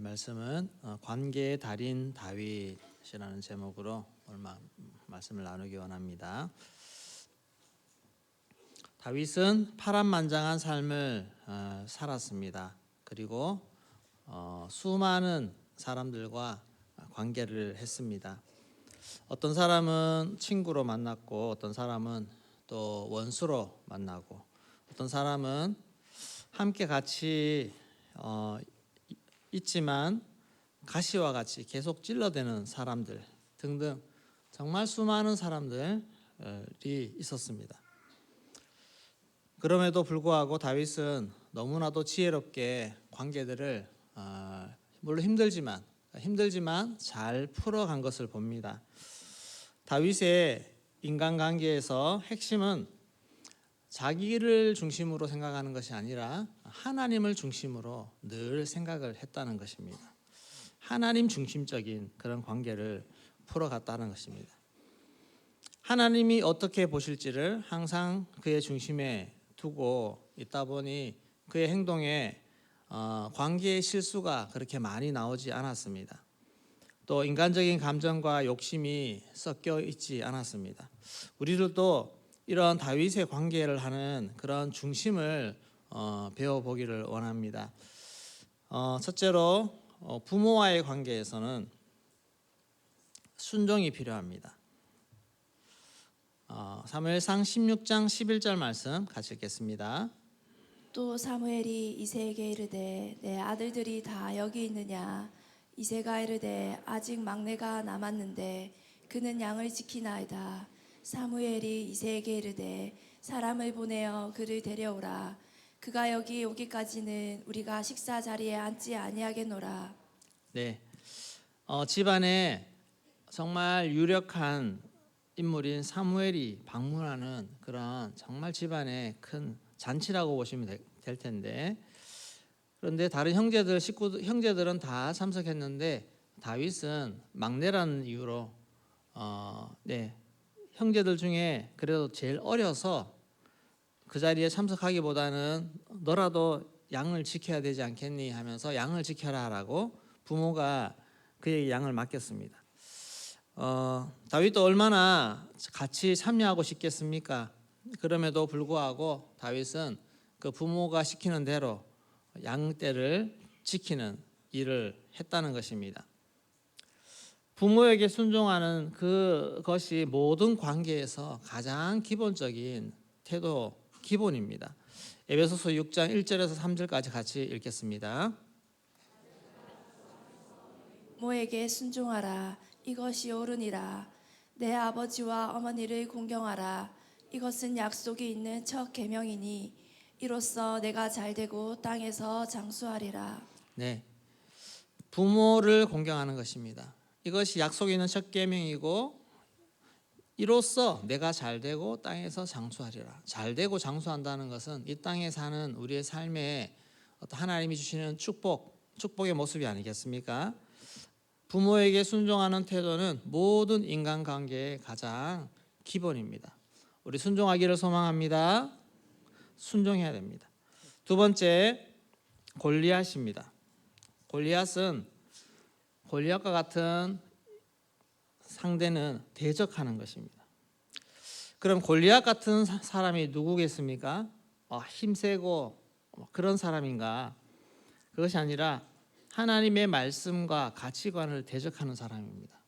나눌 말씀은 어, 관계의 달인 다윗이라는 제목으로 오늘 마- 말씀을 나누기 원합니다. 다윗은 파란만장한 삶을 어, 살았습니다. 그리고 어, 수많은 사람들과 관계를 했습니다. 어떤 사람은 친구로 만났고 어떤 사람은 또 원수로 만나고 어떤 사람은 함께 같이 어, 이- 있지만 가시와 같이 계속 찔러대는 사람들 등등 정말 수많은 사람들이 있었습니다. 그럼에도 불구하고 다윗은 너무나도 지혜롭게 관계들을 어, 물론 힘들지만 힘들지만 잘 풀어간 것을 봅니다. 다윗의 인간관계에서 핵심은 자기를 중심으로 생각하는 것이 아니라 하나님을 중심으로 늘 생각을 했다는 것입니다. 하나님 중심적인 그런 관계를 풀어갔다는 것입니다. 하나님이 어떻게 보실지를 항상 그의 중심에 두고 있다 보니 그의 행동에 어, 관계의 실수가 그렇게 많이 나오지 않았습니다. 또 인간적인 감정과 욕심이 섞여 있지 않았습니다. 우리들도 이런 다윗의 관계를 하는 그런 중심을 어, 배워보기를 원합니다. 어, 첫째로 어, 부모와의 관계에서는 순종이 필요합니다. 어, 사무엘상 16장 11절 말씀 같이 읽겠습니다. 또 사무엘이 이세에게 이르되 내 아들들이 다 여기 있느냐 이세가 이르되 아직 막내가 남았는데 그는 양을 지키나이다 사무엘이 이세에게 이르되 사람을 보내어 그를 데려오라. 그가 여기 오기까지는 우리가 식사 자리에 앉지 아니하겠노라. 네, 어, 집안에 정말 유력한 인물인 사무엘이 방문하는 그런 정말 집안의 큰 잔치라고 보시면 되- 될 텐데. 그런데 다른 형제들 식구 형제들은 다 참석했는데 다윗은 막내라는 이유로 어, 네 형제들 중에 그래도 제일 어려서 그 자리에 참석하기보다는 너라도 양을 지켜야 되지 않겠니 하면서 양을 지켜라라고 부모가 그에게 양을 맡겼습니다. 어, 다윗도 얼마나 같이 참여하고 싶겠습니까? 그럼에도 불구하고 다윗은 그 부모가 시키는 대로 양떼를 지키는 일을 했다는 것입니다. 부모에게 순종하는 그것이 모든 관계에서 가장 기본적인 태도 기본입니다. 에베소서 6장 1절에서 3절까지 같이 읽겠습니다. 모에게 순종하라 이것이 옳으니라 내 아버지와 어머니를 공경하라 이것은 약속이 있는 첫 계명이니 이로써 내가 잘 되고 땅에서 장수하리라 네. 부모를 공경하는 것입니다. 이것이 약속이 있는 첫 계명이고 이로써 내가 잘 되고 땅에서 장수하리라. 잘 되고 장수한다는 것은 이 땅에 사는 우리의 삶에 어떤 하나님이 주시는 축복, 축복의 모습이 아니겠습니까? 부모에게 순종하는 태도는 모든 인간관계의 가장 기본입니다. 우리 순종하기를 소망합니다. 순종해야 됩니다. 두 번째 골리앗입니다. 골리앗은 골리앗과 같은 상대는 대적하는 것입니다. 그럼 골리앗 같은 사- 사람이 누구겠습니까? 어, 힘세고 뭐 그런 사람인가? 그것이 아니라 하나님의 말씀과 가치관을 대적하는 사람입니다.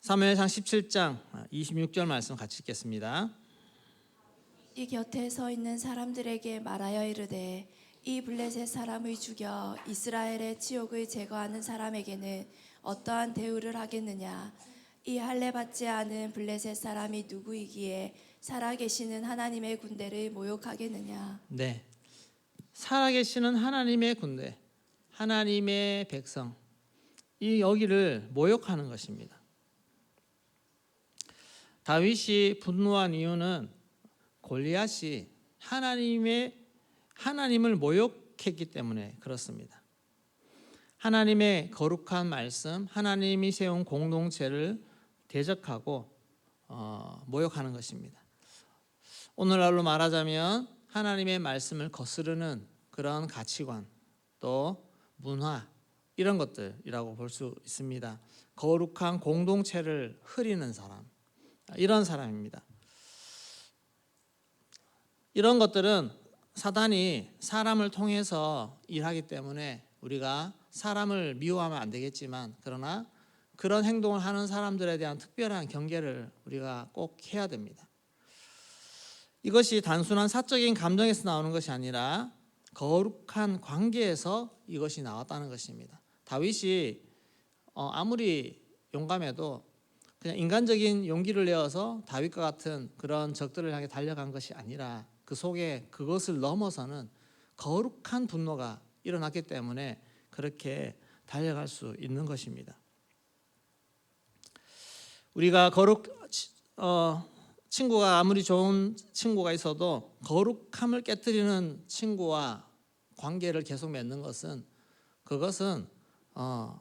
사무엘상 17장 26절 말씀 같이 읽겠습니다. 이 곁에 서 있는 사람들에게 말하여 이르되 이 블레셋 사람을 죽여 이스라엘의 치욕을 제거하는 사람에게는 어떠한 대우를 하겠느냐 이 할례 받지 않은 블레셋 사람이 누구이기에 살아계시는 하나님의 군대를 모욕하겠느냐 네. 살아계시는 하나님의 군대, 하나님의 백성, 이 여기를 모욕하는 것입니다. 다윗이 분노한 이유는 골리앗이 하나님의 하나님을 모욕했기 때문에 그렇습니다. 하나님의 거룩한 말씀, 하나님이 세운 공동체를 대적하고 어, 모욕하는 것입니다. 오늘날로 말하자면 하나님의 말씀을 거스르는 그런 가치관 또 문화 이런 것들이라고 볼 수 있습니다. 거룩한 공동체를 흐리는 사람 이런 사람입니다. 이런 것들은 사단이 사람을 통해서 일하기 때문에 우리가 사람을 미워하면 안 되겠지만 그러나 그런 행동을 하는 사람들에 대한 특별한 경계를 우리가 꼭 해야 됩니다. 이것이 단순한 사적인 감정에서 나오는 것이 아니라 거룩한 관계에서 이것이 나왔다는 것입니다. 다윗이 어, 아무리 용감해도 그냥 인간적인 용기를 내어서 다윗과 같은 그런 적들을 향해 달려간 것이 아니라 그 속에 그것을 넘어서는 거룩한 분노가 일어났기 때문에 그렇게 달려갈 수 있는 것입니다. 우리가 거룩 어, 친구가 아무리 좋은 친구가 있어도 거룩함을 깨뜨리는 친구와 관계를 계속 맺는 것은 그것은 어,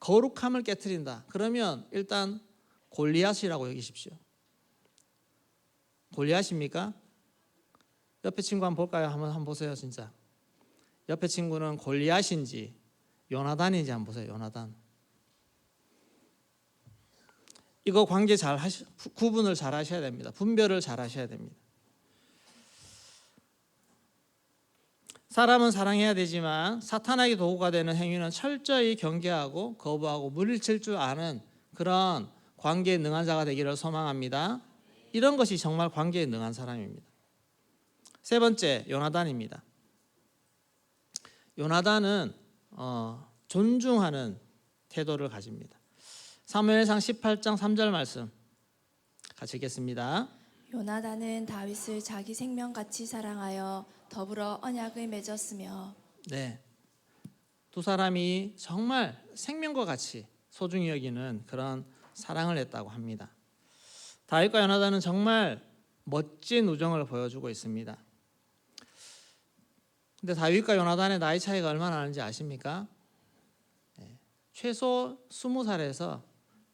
거룩함을 깨뜨린다. 그러면 일단 골리앗이라고 여기십시오. 골리앗입니까? 옆에 친구 한번 볼까요? 한번 한번 보세요, 진짜. 옆에 친구는 골리앗인지 요나단인지 한번 보세요. 요나단. 이거 관계 잘 하시, 구분을 잘 하셔야 됩니다. 분별을 잘 하셔야 됩니다. 사람은 사랑해야 되지만 사탄에게 도구가 되는 행위는 철저히 경계하고 거부하고 물리칠 줄 아는 그런 관계에 능한 자가 되기를 소망합니다. 이런 것이 정말 관계에 능한 사람입니다. 세 번째 요나단입니다. 요나단은 어, 존중하는 태도를 가집니다. 사무엘상 18장 3절 말씀 같이 읽겠습니다. 요나단은 다윗을 자기 생명같이 사랑하여 더불어 언약을 맺었으며 네. 두 사람이 정말 생명과 같이 소중히 여기는 그런 사랑을 했다고 합니다. 다윗과 요나단은 정말 멋진 우정을 보여주고 있습니다. 근데 다윗과 요나단의 나이 차이가 얼마나 나는지 아십니까? 네. 최소 20살에서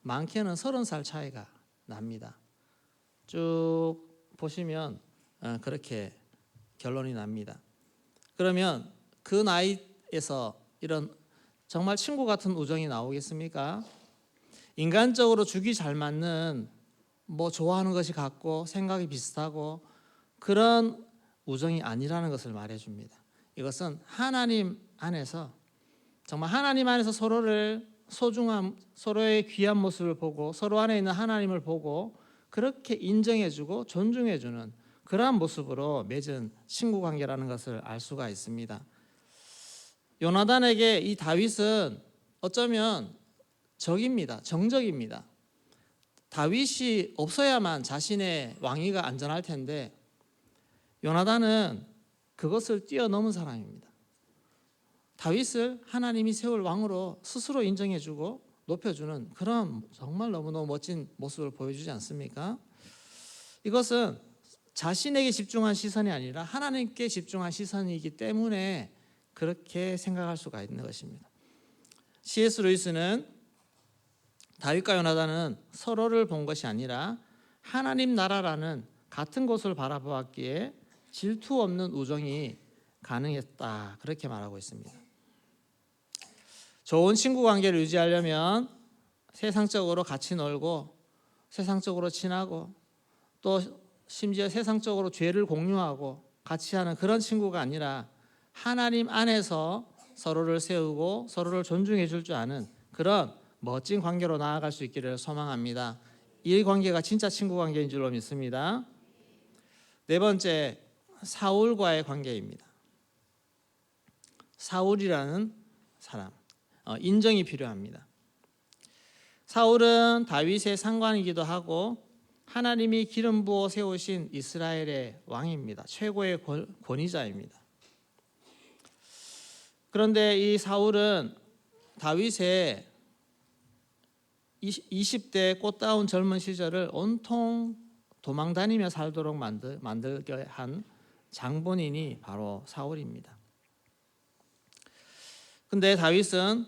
많게는 30살 차이가 납니다. 쭉 보시면 어, 그렇게 결론이 납니다. 그러면 그 나이에서 이런 정말 친구 같은 우정이 나오겠습니까? 인간적으로 죽이 잘 맞는 뭐 좋아하는 것이 같고 생각이 비슷하고 그런 우정이 아니라는 것을 말해 줍니다. 이것은 하나님 안에서 정말 하나님 안에서 서로를 소중한 서로의 귀한 모습을 보고 서로 안에 있는 하나님을 보고 그렇게 인정해 주고 존중해 주는 그러한 모습으로 맺은 친구 관계라는 것을 알 수가 있습니다. 요나단에게 이 다윗은 어쩌면 적입니다. 정적입니다. 다윗이 없어야만 자신의 왕위가 안전할 텐데 요나단은 그것을 뛰어넘은 사람입니다. 다윗을 하나님이 세울 왕으로 스스로 인정해주고 높여주는 그런 정말 너무너무 멋진 모습을 보여주지 않습니까? 이것은 자신에게 집중한 시선이 아니라 하나님께 집중한 시선이기 때문에 그렇게 생각할 수가 있는 것입니다. C.S. 루이스는 다윗과 요나단은 서로를 본 것이 아니라 하나님 나라라는 같은 곳을 바라보았기에 질투 없는 우정이 가능했다 그렇게 말하고 있습니다. 좋은 친구 관계를 유지하려면 세상적으로 같이 놀고 세상적으로 친하고 또 심지어 세상적으로 죄를 공유하고 같이 하는 그런 친구가 아니라 하나님 안에서 서로를 세우고 서로를 존중해 줄 줄 아는 그런 멋진 관계로 나아갈 수 있기를 소망합니다. 이 관계가 진짜 친구 관계인 줄로 믿습니다. 네 번째 사울과의 관계입니다. 사울이라는 사람 어, 인정이 필요합니다. 사울은 다윗의 상관이기도 하고 하나님이 기름 부어 세우신 이스라엘의 왕입니다. 최고의 권- 권위자입니다. 그런데 이 사울은 다윗의 20대 꽃다운 젊은 시절을 온통 도망 다니며 살도록 만들, 만들게 한 장본인이 바로 사울입니다. 근데 다윗은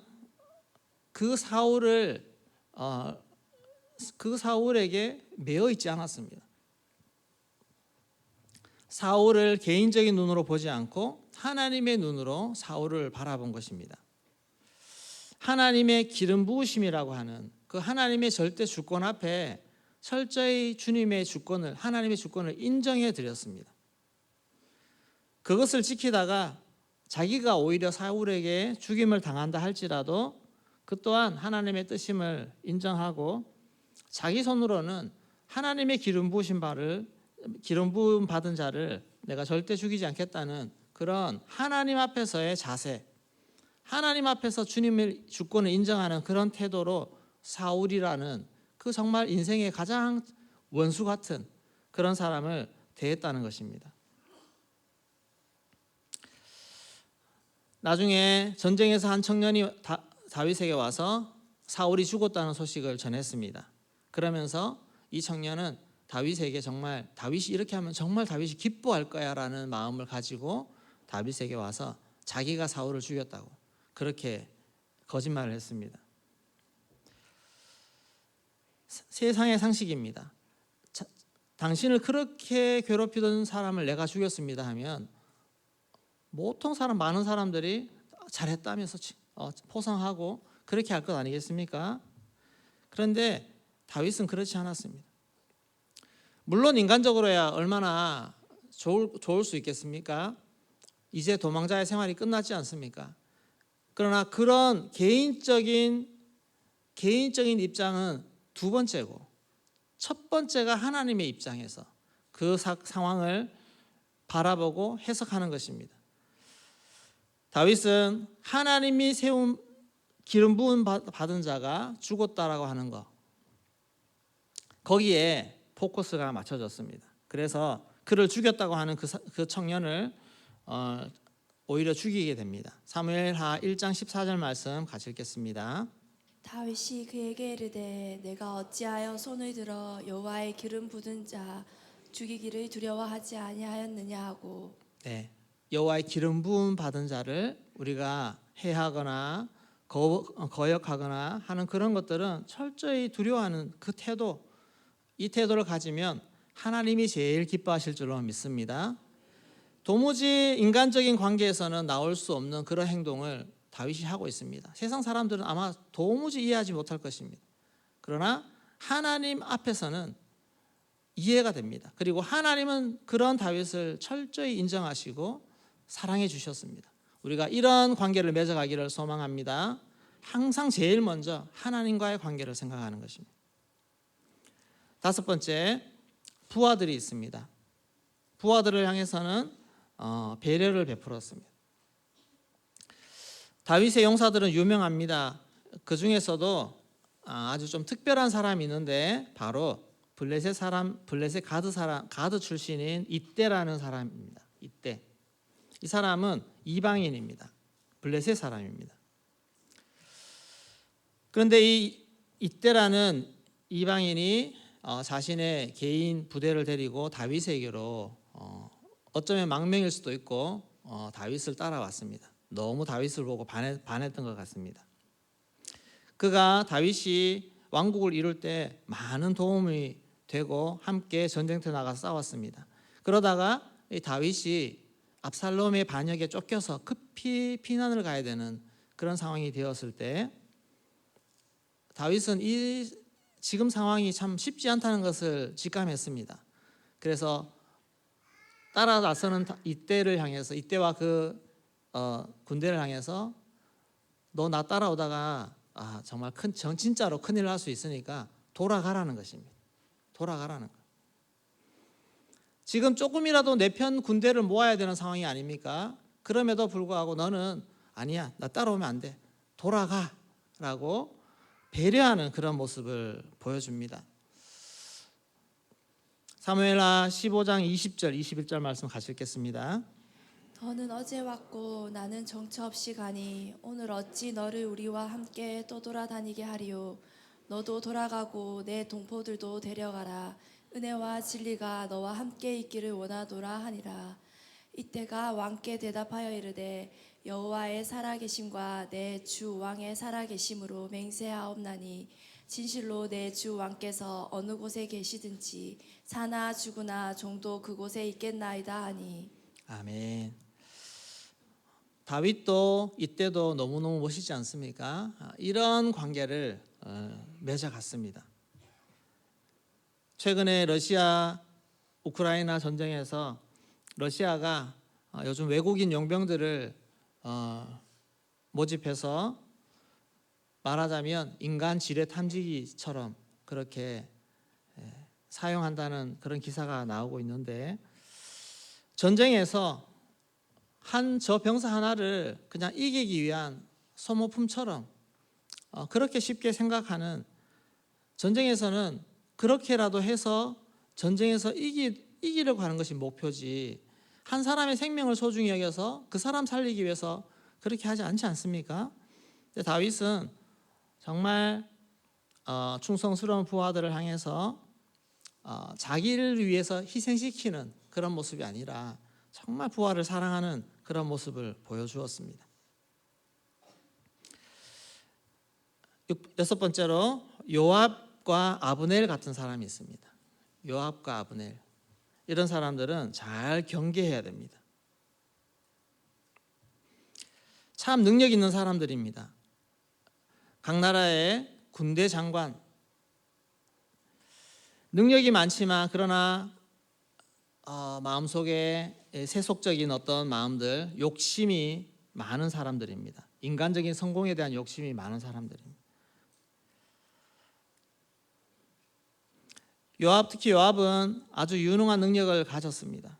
그 사울을 어, 그 사울에게 매어 있지 않았습니다. 사울을 개인적인 눈으로 보지 않고 하나님의 눈으로 사울을 바라본 것입니다. 하나님의 기름 부으심이라고 하는 그 하나님의 절대 주권 앞에 철저히 주님의 주권을 하나님의 주권을 인정해 드렸습니다. 그것을 지키다가 자기가 오히려 사울에게 죽임을 당한다 할지라도 그 또한 하나님의 뜻임을 인정하고 자기 손으로는 하나님의 기름 부으신 바를 기름 부음 받은 자를 내가 절대 죽이지 않겠다는 그런 하나님 앞에서의 자세, 하나님 앞에서 주님의 주권을 인정하는 그런 태도로 사울이라는 그 정말 인생의 가장 원수 같은 그런 사람을 대했다는 것입니다. 나중에 전쟁에서 한 청년이 다, 다윗에게 와서 사울이 죽었다는 소식을 전했습니다. 그러면서 이 청년은 다윗에게 정말 다윗이 이렇게 하면 정말 다윗이 기뻐할 거야라는 마음을 가지고 다윗에게 와서 자기가 사울을 죽였다고 그렇게 거짓말을 했습니다. 세- 세상의 상식입니다. 자, 당신을 그렇게 괴롭히던 사람을 내가 죽였습니다 하면 보통 사람 많은 사람들이 잘했다면서 치- 어, 포상하고 그렇게 할 것 아니겠습니까? 그런데 다윗은 그렇지 않았습니다. 물론 인간적으로야 얼마나 좋을, 좋을 수 있겠습니까? 이제 도망자의 생활이 끝났지 않습니까? 그러나 그런 개인적인 개인적인 입장은 두 번째고 첫 번째가 하나님의 입장에서 그 사- 상황을 바라보고 해석하는 것입니다. 다윗은 하나님이 세운 기름 받- 받은 자가 죽었다라고 하는 것 거기에 포커스가 맞춰졌습니다. 그래서 그를 죽였다고 하는 그, 사- 그 청년을 어, 오히려 죽이게 됩니다. 사무엘하 1장 14절 말씀 같이 읽겠습니다. 다윗이 그에게 이르되 내가 어찌하여 손을 들어 여호와의 기름 부은 자 죽이기를 두려워하지 아니하였느냐 하고 네. 여호와의 기름 부음 받은 자를 우리가 해하거나 거, 거역하거나 하는 그런 것들은 철저히 두려워하는 그 태도 이 태도를 가지면 하나님이 제일 기뻐하실 줄로 믿습니다. 도무지 인간적인 관계에서는 나올 수 없는 그런 행동을 다윗이 하고 있습니다. 세상 사람들은 아마 도무지 이해하지 못할 것입니다. 그러나 하나님 앞에서는 이해가 됩니다. 그리고 하나님은 그런 다윗을 철저히 인정하시고 사랑해 주셨습니다. 우리가 이런 관계를 맺어가기를 소망합니다. 항상 제일 먼저 하나님과의 관계를 생각하는 것입니다. 다섯 번째, 부하들이 있습니다. 부하들을 향해서는 어, 배려를 베풀었습니다. 다윗의 용사들은 유명합니다. 그 중에서도 아, 아주 좀 특별한 사람이 있는데 바로 블레셋 사람, 블레셋 가드 사람, 가드 출신인 이때라는 사람입니다. 이때 이 사람은 이방인입니다. 블레셋 사람입니다. 그런데 이 이때라는 이방인이 어, 자신의 개인 부대를 데리고 다윗에게로 어, 어쩌면 망명일 수도 있고 어, 다윗을 따라왔습니다. 너무 다윗을 보고 반했, 반했던 것 같습니다. 그가 다윗이 왕국을 이룰 때 많은 도움이 되고 함께 전쟁터 나가 싸웠습니다. 그러다가 이 다윗이 압살롬의 반역에 쫓겨서 급히 피난을 가야 되는 그런 상황이 되었을 때 다윗은 이 지금 상황이 참 쉽지 않다는 것을 직감했습니다. 그래서 따라 나서는 다- 이때를 향해서 이때와 그 어, 군대를 향해서 너 나 따라오다가 아, 정말 큰 정, 진짜로 큰일 날 수 있으니까 돌아가라는 것입니다. 돌아가라는 거. 지금 조금이라도 내 편 군대를 모아야 되는 상황이 아닙니까? 그럼에도 불구하고 너는 아니야, 나 따라오면 안 돼. 돌아가라고 배려하는 그런 모습을 보여줍니다. 사무엘하 15장 20절, 21절 말씀 같이 읽겠습니다. 너는 어제 왔고 나는 정처 없이 가니 오늘 어찌 너를 우리와 함께 또 돌아다니게 하리요? 너도 돌아가고 내 동포들도 데려가라. 은혜와 진리가 너와 함께 있기를 원하노라 하니라. 이때가 왕께 대답하여 이르되 여호와의 살아계심과 내 주 왕의 살아계심으로 맹세하옵나니 진실로 내 주 왕께서 어느 곳에 계시든지 사나 죽으나 종도 그곳에 있겠나이다 하니. 아멘. 다윗도 이때도 너무너무 멋있지 않습니까? 아, 이런 관계를 어, 맺어갔습니다. 최근에 러시아 우크라이나 전쟁에서 러시아가 어, 요즘 외국인 용병들을 어, 모집해서 말하자면 인간 지뢰 탐지기처럼 그렇게 예, 사용한다는 그런 기사가 나오고 있는데 전쟁에서 한 저 병사 하나를 그냥 이기기 위한 소모품처럼 어, 그렇게 쉽게 생각하는 전쟁에서는 그렇게라도 해서 전쟁에서 이기, 이기려고 하는 것이 목표지 한 사람의 생명을 소중히 여겨서 그 사람 살리기 위해서 그렇게 하지 않지 않습니까? 근데 다윗은 정말 어, 충성스러운 부하들을 향해서 어, 자기를 위해서 희생시키는 그런 모습이 아니라 정말 부하를 사랑하는 그런 모습을 보여주었습니다. 육- 여섯 번째로 요압과 아브넬 같은 사람이 있습니다. 요압과 아브넬 이런 사람들은 잘 경계해야 됩니다. 참 능력 있는 사람들입니다. 각 나라의 군대 장관 능력이 많지만 그러나 어, 마음속에 세속적인 어떤 마음들, 욕심이 많은 사람들입니다. 인간적인 성공에 대한 욕심이 많은 사람들입니다. 요압 특히 요압은 아주 유능한 능력을 가졌습니다.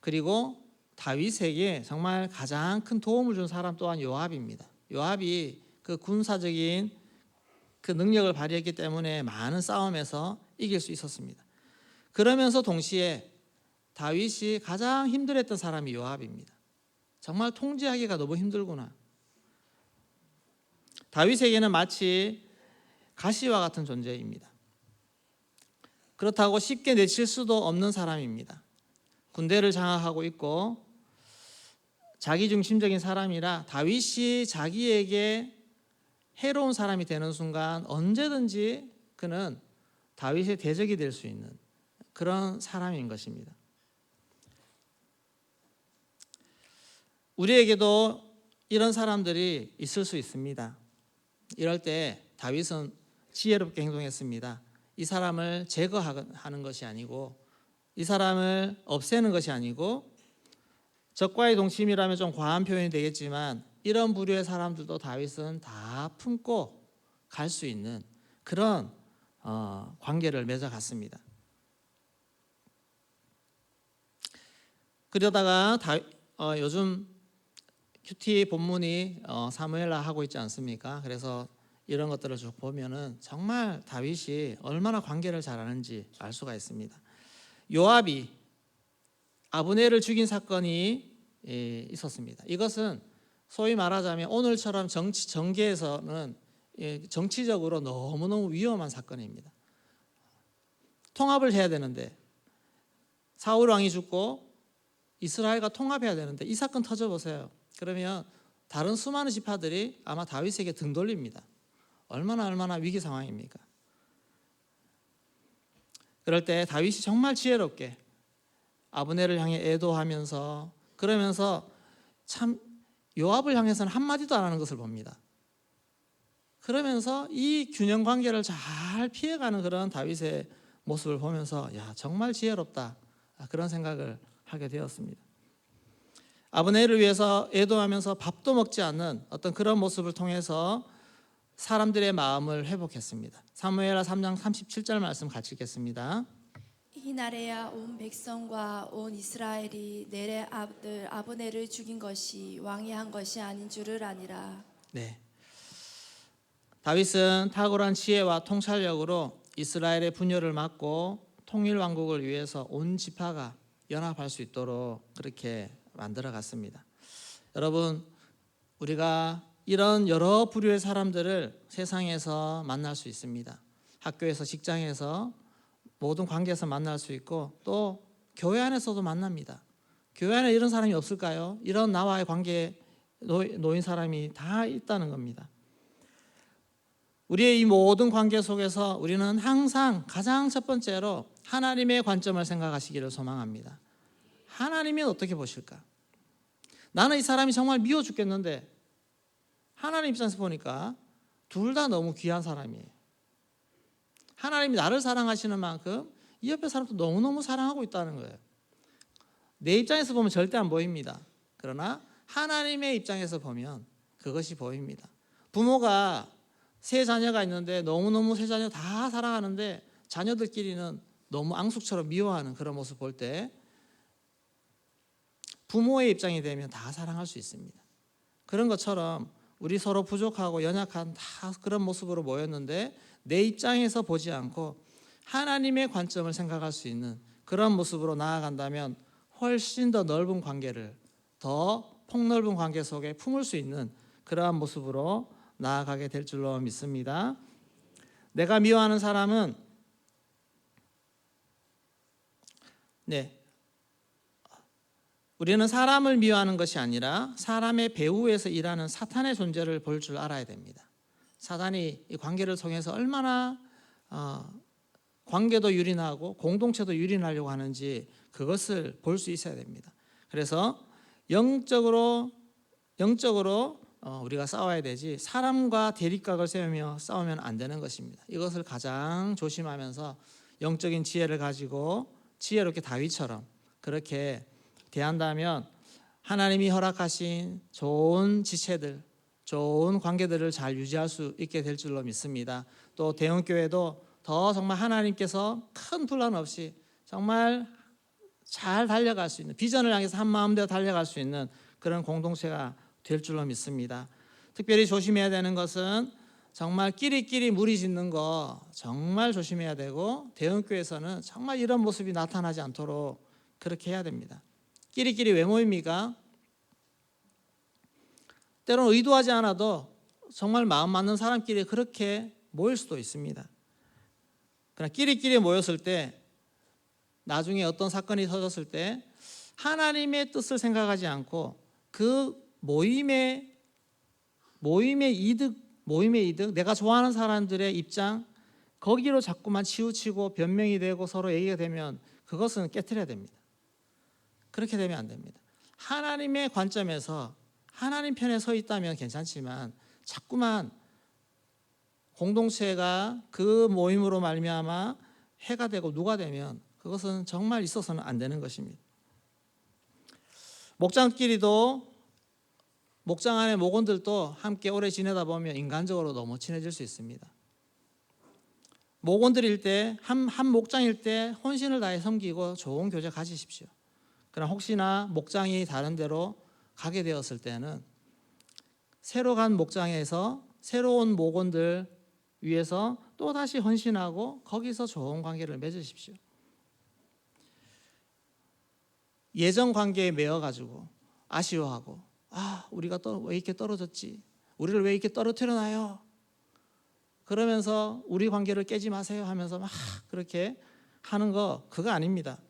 그리고 다윗에게 정말 가장 큰 도움을 준 사람 또한 요압입니다. 요압이 그 군사적인 그 능력을 발휘했기 때문에 많은 싸움에서 이길 수 있었습니다. 그러면서 동시에 다윗이 가장 힘들었던 사람이 요압입니다. 정말 통제하기가 너무 힘들구나. 다윗에게는 마치 가시와 같은 존재입니다. 그렇다고 쉽게 내칠 수도 없는 사람입니다. 군대를 장악하고 있고 자기 중심적인 사람이라 다윗이 자기에게 해로운 사람이 되는 순간 언제든지 그는 다윗의 대적이 될 수 있는 그런 사람인 것입니다. 우리에게도 이런 사람들이 있을 수 있습니다. 이럴 때 다윗은 지혜롭게 행동했습니다. 이 사람을 제거하는 것이 아니고 이 사람을 없애는 것이 아니고 적과의 동침이라면 좀 과한 표현이 되겠지만 이런 부류의 사람들도 다윗은 다 품고 갈 수 있는 그런 어, 관계를 맺어갔습니다. 그러다가 다, 어, 요즘 큐티 본문이 어, 사무엘라 하고 있지 않습니까? 그래서 이런 것들을 쭉 보면은 정말 다윗이 얼마나 관계를 잘하는지 알 수가 있습니다. 요압이 아브넬을 죽인 사건이 예, 있었습니다. 이것은 소위 말하자면 오늘처럼 정치 정계에서는 예, 정치적으로 너무너무 위험한 사건입니다. 통합을 해야 되는데 사울 왕이 죽고 이스라엘과 통합해야 되는데 이 사건 터져 보세요. 그러면 다른 수많은 지파들이 아마 다윗에게 등 돌립니다. 얼마나 얼마나 위기 상황입니까? 그럴 때 다윗이 정말 지혜롭게 아브넬을 향해 애도하면서 그러면서 참 요압을 향해서는 한 마디도 안 하는 것을 봅니다. 그러면서 이 균형 관계를 잘 피해가는 그런 다윗의 모습을 보면서 야 정말 지혜롭다 그런 생각을 하게 되었습니다. 아브넬을 위해서 애도하면서 밥도 먹지 않는 어떤 그런 모습을 통해서 사람들의 마음을 회복했습니다. 사무엘하 3장 37절 말씀 같이 읽겠습니다. 이날에야 온 백성과 온 이스라엘이 내래 아들 아브넬을 죽인 것이 왕이 한 것이 아닌 줄을 아니라 네. 다윗은 탁월한 지혜와 통찰력으로 이스라엘의 분열을 막고 통일 왕국을 위해서 온 지파가 연합할 수 있도록 그렇게 만들어 갔습니다. 여러분, 우리가 이런 여러 부류의 사람들을 세상에서 만날 수 있습니다. 학교에서, 직장에서, 모든 관계에서 만날 수 있고 또 교회 안에서도 만납니다. 교회 안에 이런 사람이 없을까요? 이런 나와의 관계에 놓인 사람이 다 있다는 겁니다. 우리의 이 모든 관계 속에서 우리는 항상 가장 첫 번째로 하나님의 관점을 생각하시기를 소망합니다. 하나님이 어떻게 보실까? 나는 이 사람이 정말 미워 죽겠는데 하나님 입장에서 보니까 둘 다 너무 귀한 사람이에요. 하나님이 나를 사랑하시는 만큼 이 옆에 사람도 너무너무 사랑하고 있다는 거예요. 내 입장에서 보면 절대 안 보입니다. 그러나 하나님의 입장에서 보면 그것이 보입니다. 부모가 세 자녀가 있는데 너무너무 세 자녀 다 사랑하는데 자녀들끼리는 너무 앙숙처럼 미워하는 그런 모습 볼때 부모의 입장이 되면 다 사랑할 수 있습니다. 그런 것처럼 우리 서로 부족하고 연약한 다 그런 모습으로 모였는데 내 입장에서 보지 않고 하나님의 관점을 생각할 수 있는 그런 모습으로 나아간다면 훨씬 더 넓은 관계를 더 폭넓은 관계 속에 품을 수 있는 그러한 모습으로 나아가게 될 줄로 믿습니다. 내가 미워하는 사람은 네. 우리는 사람을 미워하는 것이 아니라 사람의 배후에서 일하는 사탄의 존재를 볼 줄 알아야 됩니다. 사단이 이 관계를 통해서 얼마나 어, 관계도 유린하고 공동체도 유린하려고 하는지 그것을 볼 수 있어야 됩니다. 그래서 영적으로 영적으로 어, 우리가 싸워야 되지 사람과 대립각을 세우며 싸우면 안 되는 것입니다. 이것을 가장 조심하면서 영적인 지혜를 가지고 지혜롭게 다윗처럼 그렇게 대한다면 하나님이 허락하신 좋은 지체들, 좋은 관계들을 잘 유지할 수 있게 될 줄로 믿습니다. 또 대형교회도 더 정말 하나님께서 큰 분란 없이 정말 잘 달려갈 수 있는 비전을 향해서 한 마음대로 달려갈 수 있는 그런 공동체가 될 줄로 믿습니다. 특별히 조심해야 되는 것은 정말 끼리끼리 무리 짓는 거 정말 조심해야 되고 대형교회에서는 정말 이런 모습이 나타나지 않도록 그렇게 해야 됩니다. 끼리끼리 왜 모입니까? 때로는 의도하지 않아도 정말 마음 맞는 사람끼리 그렇게 모일 수도 있습니다. 그러나 끼리끼리 모였을 때 나중에 어떤 사건이 터졌을 때 하나님의 뜻을 생각하지 않고 그 모임의 모임의 이득 모임의 이득 내가 좋아하는 사람들의 입장 거기로 자꾸만 치우치고 변명이 되고 서로 얘기가 되면 그것은 깨뜨려야 됩니다. 그렇게 되면 안 됩니다. 하나님의 관점에서 하나님 편에 서 있다면 괜찮지만 자꾸만 공동체가 그 모임으로 말미암아 해가 되고 누가 되면 그것은 정말 있어서는 안 되는 것입니다. 목장끼리도 목장 안에 목원들도 함께 오래 지내다 보면 인간적으로 너무 친해질 수 있습니다. 목원들일 때 한 한 목장일 때 혼신을 다해 섬기고 좋은 교제 가지십시오. 그러나 혹시나 목장이 다른 데로 가게 되었을 때는 새로 간 목장에서 새로운 목원들 위해서 또 다시 헌신하고 거기서 좋은 관계를 맺으십시오. 예전 관계에 매여 가지고 아쉬워하고 아 우리가 또 왜 이렇게 떨어졌지? 우리를 왜 이렇게 떨어뜨려 놔요? 그러면서 우리 관계를 깨지 마세요 하면서 막 그렇게 하는 거 그거 아닙니다.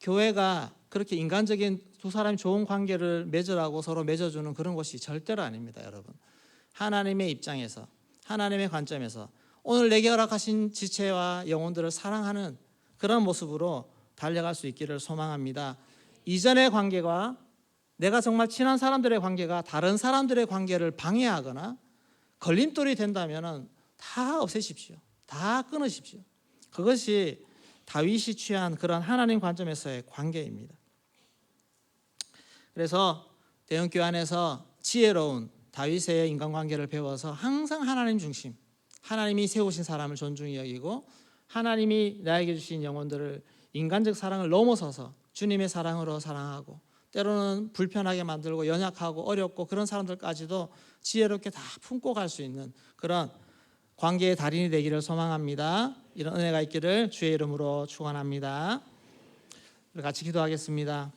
교회가 그렇게 인간적인 두 사람이 좋은 관계를 맺으라고 서로 맺어주는 그런 것이 절대로 아닙니다, 여러분. 하나님의 입장에서 하나님의 관점에서 오늘 내게 허락하신 지체와 영혼들을 사랑하는 그런 모습으로 달려갈 수 있기를 소망합니다. 이전의 관계가 내가 정말 친한 사람들의 관계가 다른 사람들의 관계를 방해하거나 걸림돌이 된다면 다 없애십시오. 다 끊으십시오. 그것이 다윗이 취한 그런 하나님 관점에서의 관계입니다. 그래서 대형교회 안에서 지혜로운 다윗의 인간관계를 배워서 항상 하나님 중심, 하나님이 세우신 사람을 존중히 여기고 하나님이 나에게 주신 영혼들을 인간적 사랑을 넘어서서 주님의 사랑으로 사랑하고 때로는 불편하게 만들고 연약하고 어렵고 그런 사람들까지도 지혜롭게 다 품고 갈 수 있는 그런 관계의 달인이 되기를 소망합니다. 이런 은혜가 있기를 주의 이름으로 축원합니다. 같이 기도하겠습니다.